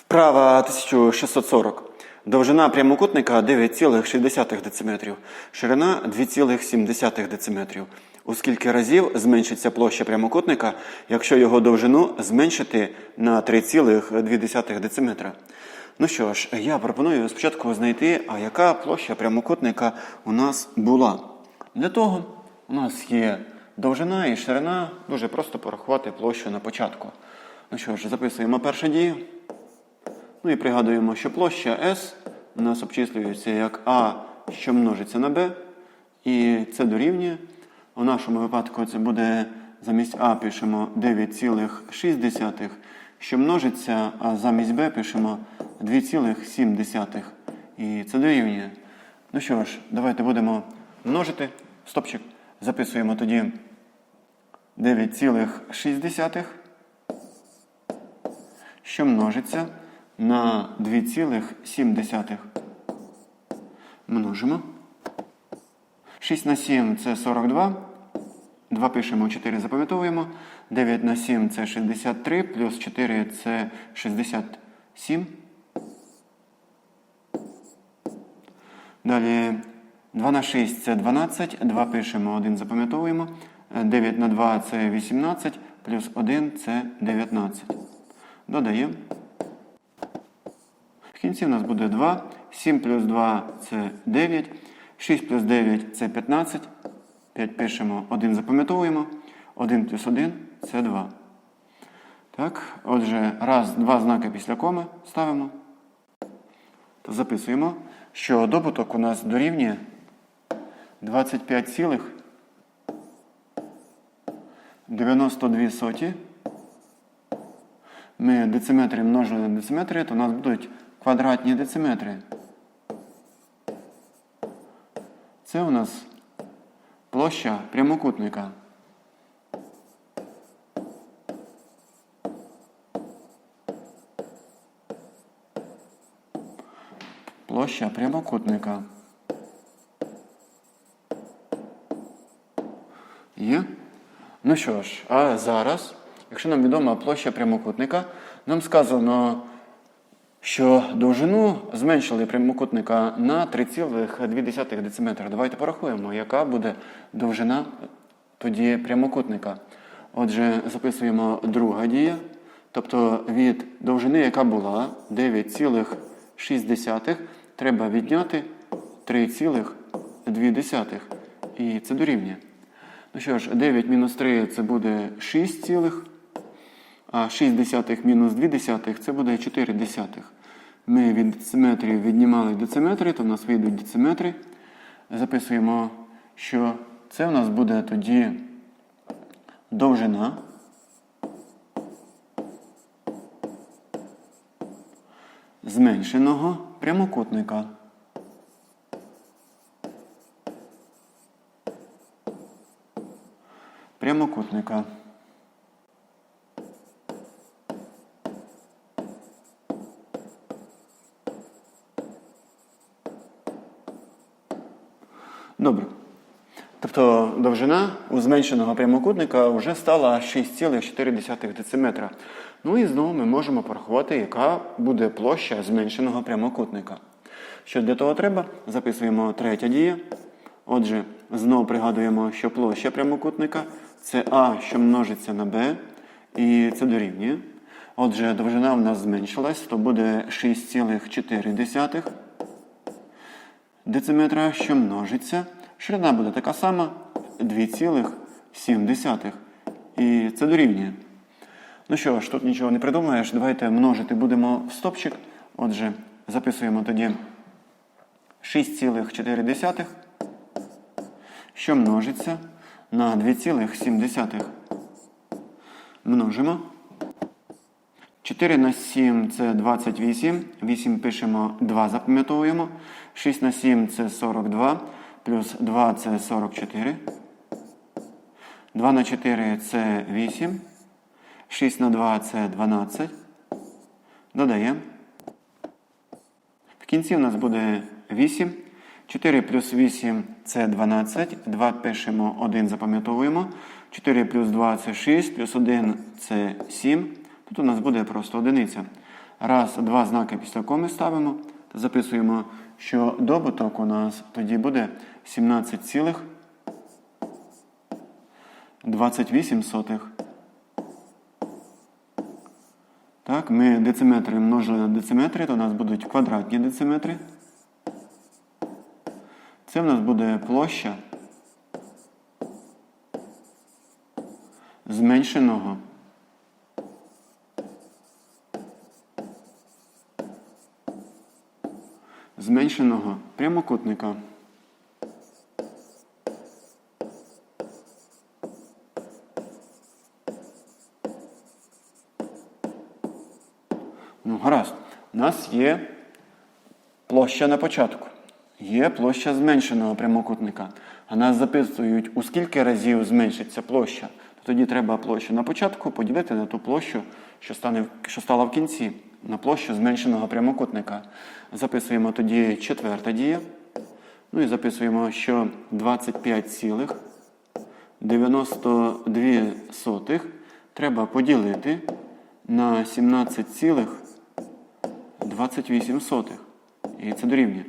Вправа 1640. Довжина прямокутника 9,6 дециметрів, ширина 2,7 дециметрів. У скільки разів зменшиться площа прямокутника, якщо його довжину зменшити на 3,2 дециметра? Ну що ж, я пропоную спочатку знайти, а яка площа прямокутника у нас була. Для того у нас є довжина і ширина. Дуже просто порахувати площу на початку. Ну що ж, записуємо першу дію. Ну і пригадуємо, що площа S у нас обчислюється як А, що множиться на B, і це дорівнює. У нашому випадку це буде замість А пишемо 9,6, що множиться, а замість Б пишемо 2,7. І це дорівнює. Ну що ж, давайте будемо множити. Стопчик. Записуємо тоді 9,6 що множиться на 2,7. Множимо. 6 на 7 це 42. 2 пишемо, 4 запам'ятовуємо. 9 на 7 це 63, плюс 4 це 67. Далі 2 на 6 це 12, 2 пишемо, 1 запам'ятовуємо. 9 на 2 це 18, плюс 1 це 19. Додаємо. В кінці у нас буде 2. 7 плюс 2 це 9. 6 плюс 9 це 15. 5 пишемо, 1 запам'ятовуємо. 1 плюс 1 це 2. Так, отже, раз, два знаки після коми ставимо. То записуємо, що добуток у нас дорівнює 25,92 соті. Ми дециметри множили на дециметри, то у нас будуть квадратні дециметри. Це у нас площа прямокутника. Площа прямокутника. Є? Ну що ж, а зараз, якщо нам відома площа прямокутника, нам сказано, що довжину зменшили прямокутника на 3,2 дециметра. Давайте порахуємо, яка буде довжина тоді прямокутника. Отже, записуємо друга дія. Тобто від довжини, яка була 9,6, треба відняти 3,2. І це дорівнює. Ну що ж, 9 мінус 3 це буде 6 цілих, а 6 десятих мінус 2 десятих це буде 4 десятих. Ми від дециметрів віднімали дециметри, то в нас вийдуть дециметри. Записуємо, що це в нас буде тоді довжина. Зменшеного прямокутника. Прямокутника. Довжина у зменшеного прямокутника вже стала 6,4 дециметра. Ну і знову ми можемо порахувати, яка буде площа зменшеного прямокутника. Що для того треба? Записуємо третя дія. Отже, знову пригадуємо, що площа прямокутника це А, що множиться на Б, і це дорівнює. Отже, довжина в нас зменшилась, то буде 6,4 дециметра, що множиться. Ширина буде така сама 2,7. І це дорівнює. Ну що ж, тут нічого не придумаєш. Давайте множити будемо в стопчик. Отже, записуємо тоді 6,4, що множиться на 2,7. Множимо. 4 на 7 це 28. 8 пишемо 2, запам'ятовуємо. 6 на 7 це 42. Плюс 2 це 44. 2 на 4 це 8. 6 на 2 це 12. Додаємо. В кінці у нас буде 8. 4 плюс 8 це 12. 2 пишемо 1, запам'ятовуємо. 4 плюс 2 це 6, плюс 1 це 7. Тут у нас буде просто одиниця. Раз, два знаки після коми ставимо та записуємо, що добуток у нас тоді буде 17,28 сотих. Так, ми дециметри множили на дециметри, то у нас будуть квадратні дециметри. Це в нас буде площа зменшеного зменшеного прямокутника. Ну, гаразд. У нас є площа на початку. Є площа зменшеного прямокутника. А нас запитують, у скільки разів зменшиться площа. То тоді треба площу на початку поділити на ту площу, що, стане, що стала в кінці, на площу зменшеного прямокутника. Записуємо тоді четверта дія. Ну і записуємо, що 25,92 треба поділити на 17,28 сотих. І це дорівнює.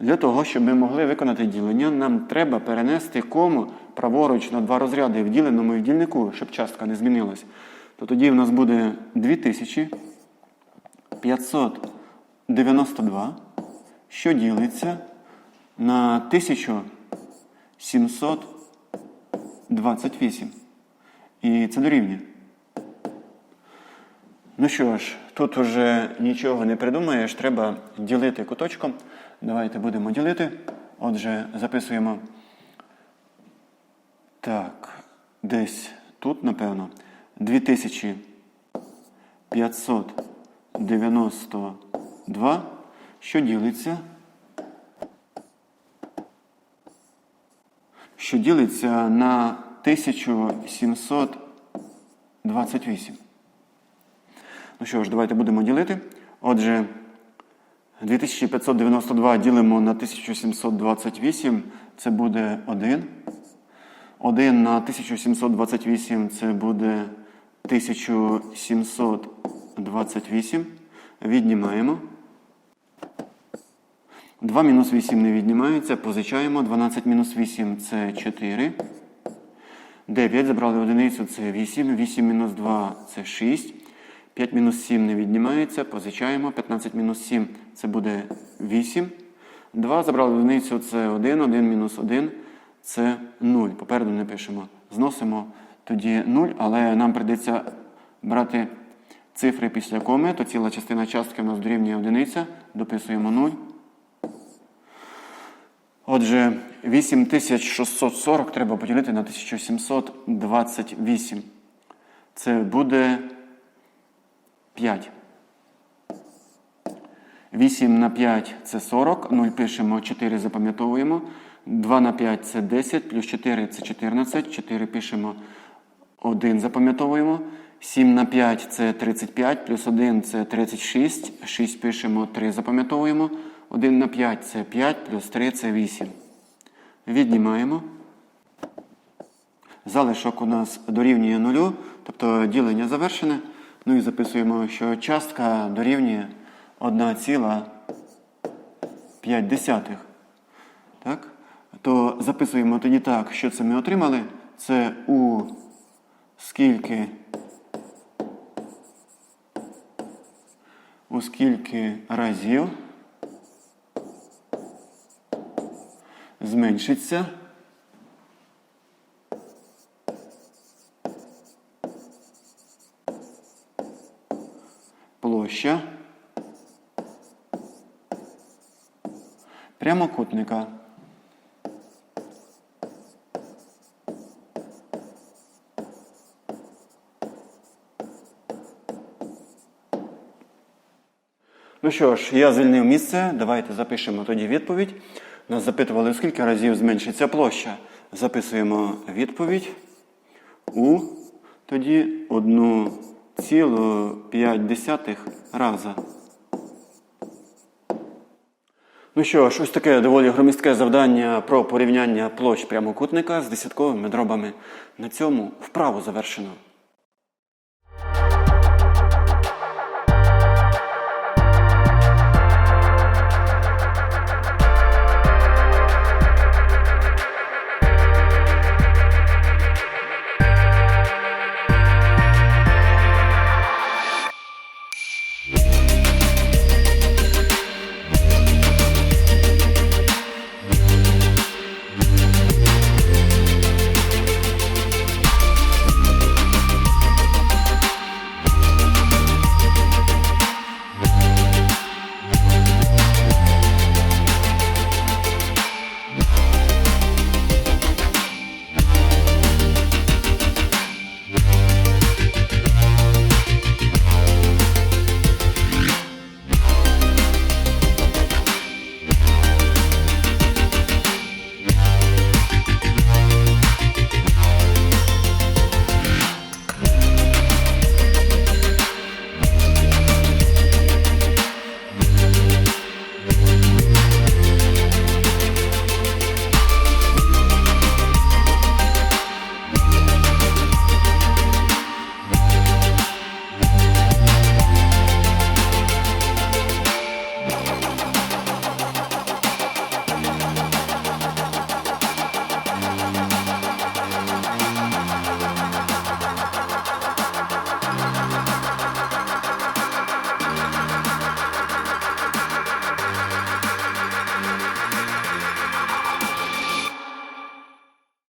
Для того, щоб ми могли виконати ділення, нам треба перенести кому праворуч на два розряди в діленому і дільнику, щоб частка не змінилась. То тоді в нас буде 2592, що ділиться на 1728. І це дорівнює. Ну що ж, тут уже нічого не придумаєш, треба ділити куточком. Давайте будемо ділити. Отже, записуємо. Так, десь тут, напевно, 2592, що ділиться. Що ділиться на 1728. Ну що ж, давайте будемо ділити. Отже, 2592 ділимо на 1728, це буде 1. 1 на 1728 це буде 1728. Віднімаємо. 2 мінус 8 не віднімається, позичаємо. 12 мінус 8 це 4. 9 забрали одиницю, це 8. 8 мінус 2 це 6. 5 мінус 7 не віднімається, позичаємо. 15 мінус 7 це буде 8. 2 забрали одиницю, це 1. 1 мінус 1 це 0. Попереду не пишемо. Зносимо тоді 0, але нам прийдеться брати цифри після коми, то ціла частина частки у нас дорівнює одиниця. Дописуємо 0. Отже, 8640 треба поділити на 1728. Це буде 5. 8 на 5 це 40. 0 пишемо, 4 запам'ятовуємо. 2 на 5 це 10, плюс 4 це 14. 4 пишемо, 1 запам'ятовуємо. 7 на 5 це 35, плюс 1 це 36. 6 пишемо, 3 запам'ятовуємо. 1 на 5 це 5, плюс 3 це 8. Віднімаємо. Залишок у нас дорівнює нулю, тобто ділення завершене. Ну і записуємо, що частка дорівнює 1,5. Так? То записуємо тоді так, що це ми отримали. Це у скільки у скільки разів зменшиться площа прямокутника. Ну що ж, я звільнив місце. Давайте запишемо тоді відповідь. Нас запитували, скільки разів зменшиться площа. Записуємо відповідь у тоді 1,5 раза. Ну що ж, ось таке доволі громістке завдання про порівняння площ прямокутника з десятковими дробами. На цьому вправу завершено.